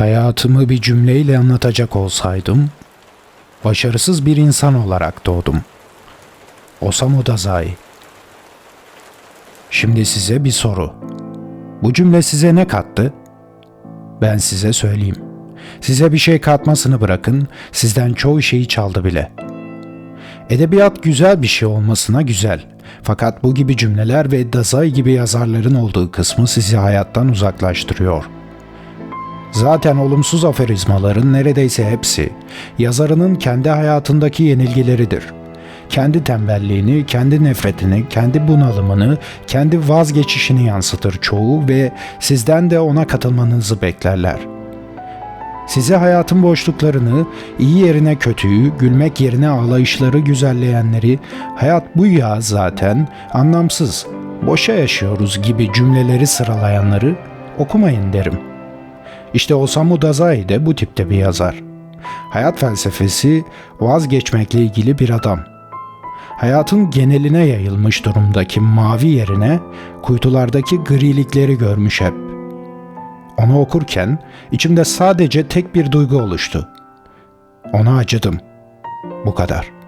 Hayatımı bir cümleyle anlatacak olsaydım, başarısız bir insan olarak doğdum. Osamu Dazai. Şimdi size bir soru. Bu cümle size ne kattı? Ben size söyleyeyim. Size bir şey katmasını bırakın, sizden çoğu şeyi çaldı bile. Edebiyat güzel bir şey olmasına güzel. Fakat bu gibi cümleler ve Dazai gibi yazarların olduğu kısmı sizi hayattan uzaklaştırıyor. Zaten olumsuz aforizmaların neredeyse hepsi yazarının kendi hayatındaki yenilgileridir. Kendi tembelliğini, kendi nefretini, kendi bunalımını, kendi vazgeçişini yansıtır çoğu ve sizden de ona katılmanızı beklerler. Size hayatın boşluklarını, iyi yerine kötüyü, gülmek yerine ağlayışları güzelleyenleri, hayat bu ya zaten, anlamsız, boşa yaşıyoruz gibi cümleleri sıralayanları okumayın derim. İşte Osamu Dazai de bu tipte bir yazar. Hayat felsefesi vazgeçmekle ilgili bir adam. Hayatın geneline yayılmış durumdaki mavi yerine kuytulardaki grilikleri görmüş hep. Onu okurken içimde sadece tek bir duygu oluştu. Ona acıdım. Bu kadar.''